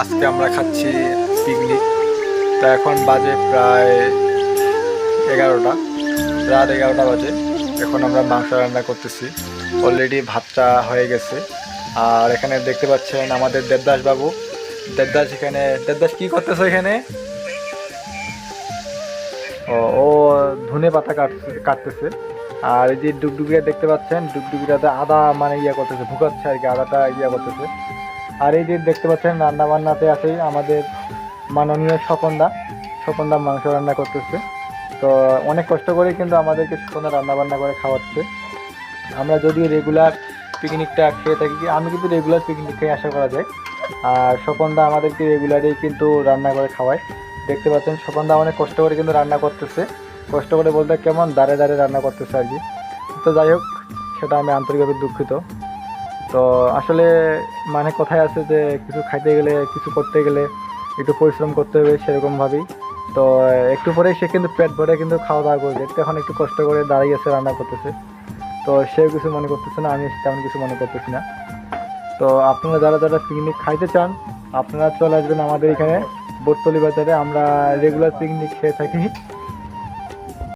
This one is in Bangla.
আজকে আমরা খাচ্ছি পিকনিক। তো এখন বাজে প্রায় এগারোটা, রাত এগারোটা বাজে। এখন আমরা মাংস রান্না করতেছি। অলরেডি ভাতটা হয়ে গেছে। আর এখানে দেখতে পাচ্ছেন আমাদের দেবদাস বাবু দেবদাস এখানে, দেবদাস কি করতেছে এখানে? ও ধনে পাতা কাটতেছে। আর এই যে ডুগডুগিটা দেখতে পাচ্ছেন ডুগডুগিটাতে আদা মানে ইয়ে করতেছে, ভুকাচ্ছে আর কি, আদাটা ইয়ে করতেছে। আর এই যে দেখতে পাচ্ছেন রান্না বান্নাতে আছে আমাদের মাননীয় স্বপনদা স্বপনদা মাংস রান্না করতেছে। তো অনেক কষ্ট করে কিন্তু আমাদেরকে স্বপনদা রান্না বান্না করে খাওয়াচ্ছে। আমরা যদি রেগুলার পিকনিকটা খেয়ে থাকি, আমি কিন্তু রেগুলার পিকনিক খেয়ে আশা করা যায়। আর স্বপনদা আমাদেরকে রেগুলারই কিন্তু রান্না করে খাওয়ায়। দেখতে পাচ্ছেন স্বপনদা অনেক কষ্ট করে কিন্তু রান্না করতেছে। কষ্ট করে বলতে কেমন দাঁড়ে দাঁড়ে রান্না করতেছে আর কি। তো যাই হোক, সেটা আমি আন্তরিকভাবে দুঃখিত। তো আসলে মানে কথায় আছে যে কিছু খাইতে গেলে, কিছু করতে গেলে একটু পরিশ্রম করতে হবে সেরকমভাবেই তো একটু পরেই সে কিন্তু পেট ভরে কিন্তু খাওয়া দাওয়া করবে। এখন একটু কষ্ট করে দাঁড়িয়ে আছে রান্না করতেছে। তো সেও কিছু মনে করতেছে না আমি তেমন কিছু মনে করতেছি না। তো আপনারা যারা যারা পিকনিক খাইতে চান, আপনারা চলে আসবেন আমাদের এখানে বোটতলি বাজারে। আমরা রেগুলার পিকনিক খেয়ে থাকি।